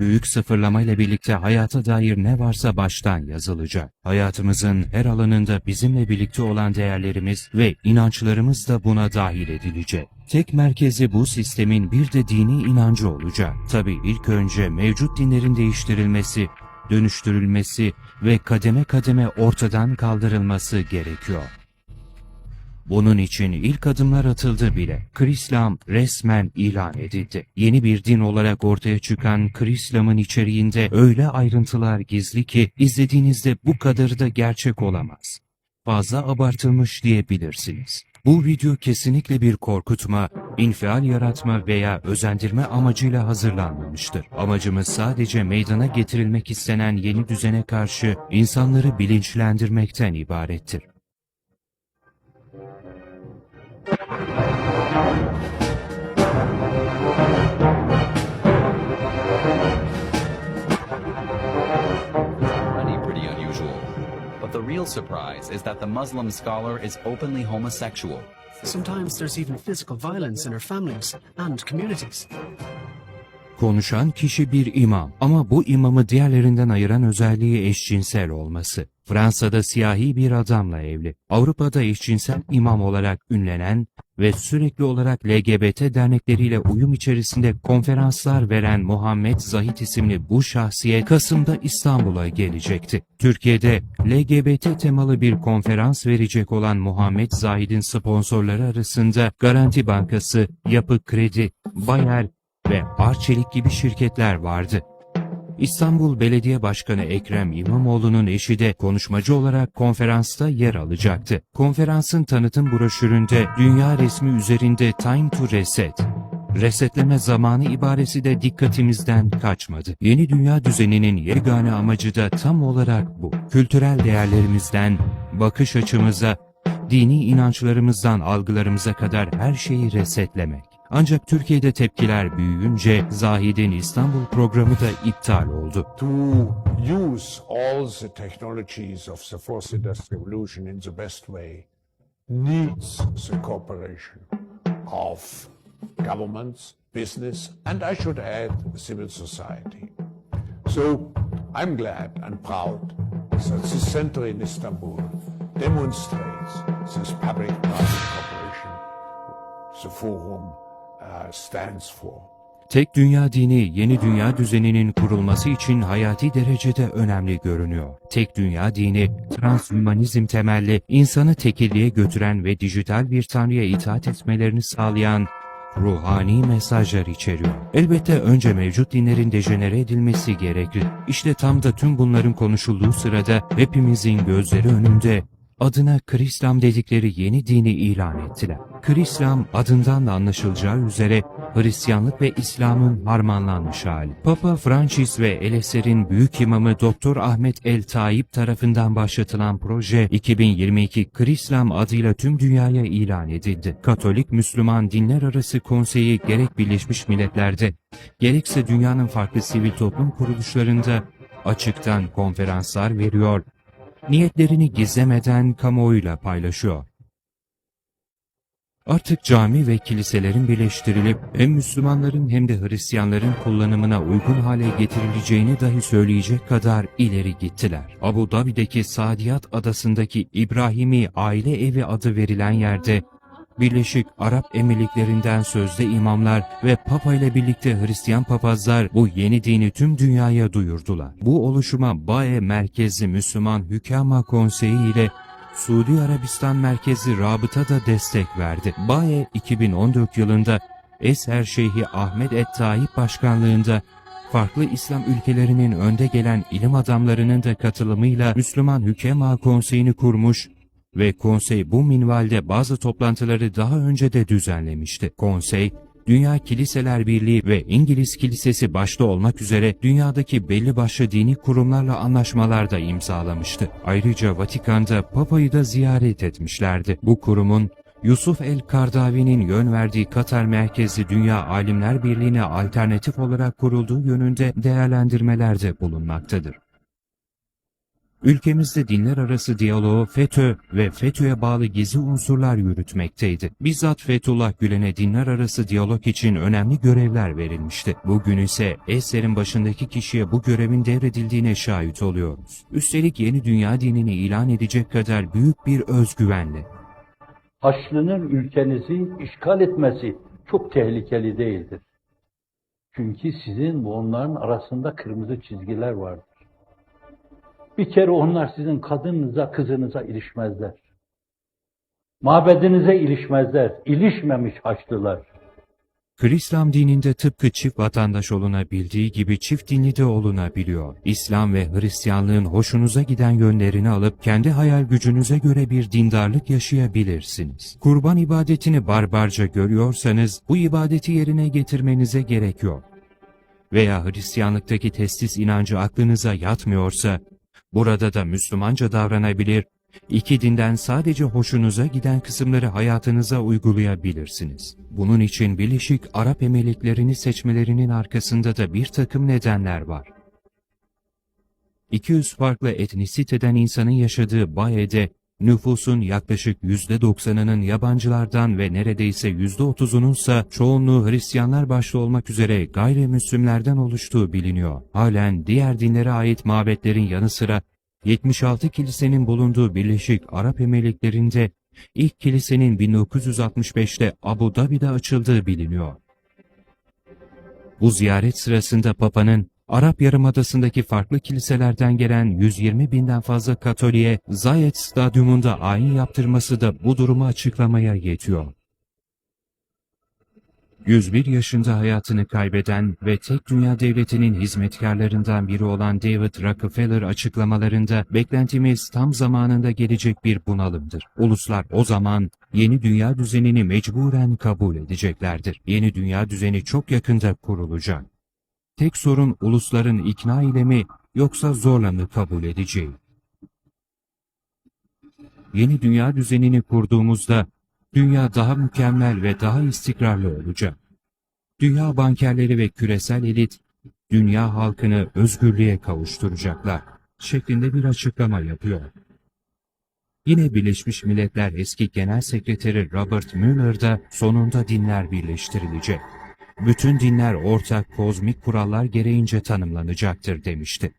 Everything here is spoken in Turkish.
Büyük sıfırlama ile birlikte hayata dair ne varsa baştan yazılacak. Hayatımızın her alanında bizimle birlikte olan değerlerimiz ve inançlarımız da buna dahil edilecek. Tek merkezi bu sistemin bir de dini inancı olacak. Tabi ilk önce mevcut dinlerin değiştirilmesi, dönüştürülmesi ve kademe kademe ortadan kaldırılması gerekiyor. Bunun için ilk adımlar atıldı bile. Krislam resmen ilan edildi. Yeni bir din olarak ortaya çıkan Krislam'ın içeriğinde öyle ayrıntılar gizli ki izlediğinizde bu kadarı da gerçek olamaz. Fazla abartılmış diyebilirsiniz. Bu video kesinlikle bir korkutma, infial yaratma veya özendirme amacıyla hazırlanmamıştır. Amacımız sadece meydana getirilmek istenen yeni düzene karşı insanları bilinçlendirmekten ibarettir. The real surprise is that the Muslim scholar is openly homosexual. Sometimes there's even physical violence in our families and communities. Konuşan kişi bir imam ama bu imamı diğerlerinden ayıran özelliği eşcinsel olması. Fransa'da siyahi bir adamla evli. Avrupa'da eşcinsel imam olarak ünlenen ve sürekli olarak LGBT dernekleriyle uyum içerisinde konferanslar veren Muhammed Zahit isimli bu şahsiyet Kasım'da İstanbul'a gelecekti. Türkiye'de LGBT temalı bir konferans verecek olan Muhammed Zahid'in sponsorları arasında Garanti Bankası, Yapı Kredi, Bayer ve Arçelik gibi şirketler vardı. İstanbul Belediye Başkanı Ekrem İmamoğlu'nun eşi de konuşmacı olarak konferansta yer alacaktı. Konferansın tanıtım broşüründe dünya resmi üzerinde Time to Reset, resetleme zamanı ibaresi de dikkatimizden kaçmadı. Yeni dünya düzeninin yegane amacı da tam olarak bu. Kültürel değerlerimizden, bakış açımıza, dini inançlarımızdan algılarımıza kadar her şeyi resetlemek. Ancak Türkiye'de tepkiler büyüyünce Zahid'in İstanbul programı da iptal oldu. to use all the technologies of the fourth industrial revolution in the best way needs the cooperation of governments, business, and I should add civil society. So I'm glad and proud that the center in Istanbul demonstrates this public-private cooperation the forum. Tek dünya dini yeni dünya düzeninin kurulması için hayati derecede önemli görünüyor. Tek dünya dini transhümanizm temelli insanı tekilliğe götüren ve dijital bir tanrıya itaat etmelerini sağlayan ruhani mesajlar içeriyor. Elbette önce mevcut dinlerin dejenere edilmesi gerekli. İşte tam da tüm bunların konuşulduğu sırada hepimizin gözleri önünde adına Krislam dedikleri yeni dini ilan ettiler. Krislam adından da anlaşılacağı üzere Hristiyanlık ve İslam'ın harmanlanmış hali. Papa Francis ve Eleser'in büyük imamı Doktor Ahmet El Tayyip tarafından başlatılan proje 2022 Krislam adıyla tüm dünyaya ilan edildi. Katolik Müslüman Dinler Arası Konseyi gerek Birleşmiş Milletler'de gerekse dünyanın farklı sivil toplum kuruluşlarında açıktan konferanslar veriyor, niyetlerini gizlemeden kamuoyuyla paylaşıyor. Artık cami ve kiliselerin birleştirilip hem Müslümanların hem de Hristiyanların kullanımına uygun hale getirileceğini dahi söyleyecek kadar ileri gittiler. Abu Dhabi'deki Saadiyat Adası'ndaki İbrahimi Aile Evi adı verilen yerde Birleşik Arap Emirliklerinden sözde imamlar ve Papa ile birlikte Hristiyan papazlar bu yeni dini tüm dünyaya duyurdular. Bu oluşuma BAE merkezli Müslüman Hükama Konseyi ile Suudi Arabistan merkezli Rabıta da destek verdi. BAE 2014 yılında Eser Şeyhi Ahmet Et Tayyip başkanlığında farklı İslam ülkelerinin önde gelen ilim adamlarının da katılımıyla Müslüman Hükema Konseyi'ni kurmuş ve konsey bu minvalde bazı toplantıları daha önce de düzenlemişti. Konsey, Dünya Kiliseler Birliği ve İngiliz Kilisesi başta olmak üzere dünyadaki belli başlı dini kurumlarla anlaşmalar da imzalamıştı. Ayrıca Vatikan'da Papa'yı da ziyaret etmişlerdi. Bu kurumun Yusuf el-Kardavi'nin yön verdiği Katar merkezli Dünya Alimler Birliği'ne alternatif olarak kurulduğu yönünde değerlendirmelerde bulunmaktadır. Ülkemizde dinler arası diyaloğu FETÖ ve FETÖ'ye bağlı gizli unsurlar yürütmekteydi. Bizzat Fethullah Gülen'e dinler arası diyalog için önemli görevler verilmişti. Bugün ise Eser'in başındaki kişiye bu görevin devredildiğine şahit oluyoruz. Üstelik yeni dünya dinini ilan edecek kadar büyük bir özgüvenle. Haçlı'nın ülkenizi işgal etmesi çok tehlikeli değildir. Çünkü sizin bu onların arasında kırmızı çizgiler vardır. Bir kere onlar sizin kadınınıza, kızınıza ilişmezler. Mabedinize ilişmezler. İlişmemiş Haçlılar. Hristiyan dininde tıpkı çift vatandaş olunabildiği gibi çift dinli de olunabiliyor. İslam ve Hristiyanlığın hoşunuza giden yönlerini alıp kendi hayal gücünüze göre bir dindarlık yaşayabilirsiniz. Kurban ibadetini barbarca görüyorsanız bu ibadeti yerine getirmenize gerek yok. Veya Hristiyanlıktaki testis inancı aklınıza yatmıyorsa, burada da Müslümanca davranabilir, İki dinden sadece hoşunuza giden kısımları hayatınıza uygulayabilirsiniz. Bunun için Birleşik Arap Emirlikleri'ni seçmelerinin arkasında da bir takım nedenler var. 200 farklı etnisiteden insanın yaşadığı Baye'de nüfusun yaklaşık %90'ının yabancılardan ve neredeyse %30'unun ise çoğunluğu Hristiyanlar başta olmak üzere gayrimüslimlerden oluştuğu biliniyor. Halen diğer dinlere ait mabetlerin yanı sıra 76 kilisenin bulunduğu Birleşik Arap Emirlikleri'nde ilk kilisenin 1965'te Abu Dhabi'de açıldığı biliniyor. Bu ziyaret sırasında Papa'nın Arap Yarımadası'ndaki farklı kiliselerden gelen 120 binden fazla Katoliğe Zayed Stadyumunda ayin yaptırması da bu durumu açıklamaya yetiyor. 101 yaşında hayatını kaybeden ve tek dünya devletinin hizmetkarlarından biri olan David Rockefeller açıklamalarında beklentimiz tam zamanında gelecek bir bunalımdır. Uluslar o zaman yeni dünya düzenini mecburen kabul edeceklerdir. Yeni dünya düzeni çok yakında kurulacak. Tek sorun ulusların ikna ile mi yoksa zorla mı kabul edeceği. Yeni dünya düzenini kurduğumuzda dünya daha mükemmel ve daha istikrarlı olacak. Dünya bankerleri ve küresel elit, dünya halkını özgürlüğe kavuşturacaklar şeklinde bir açıklama yapıyor. Yine Birleşmiş Milletler eski Genel Sekreteri Robert Mueller da sonunda dinler birleştirilecek. Bütün dinler ortak kozmik kurallar gereğince tanımlanacaktır demişti.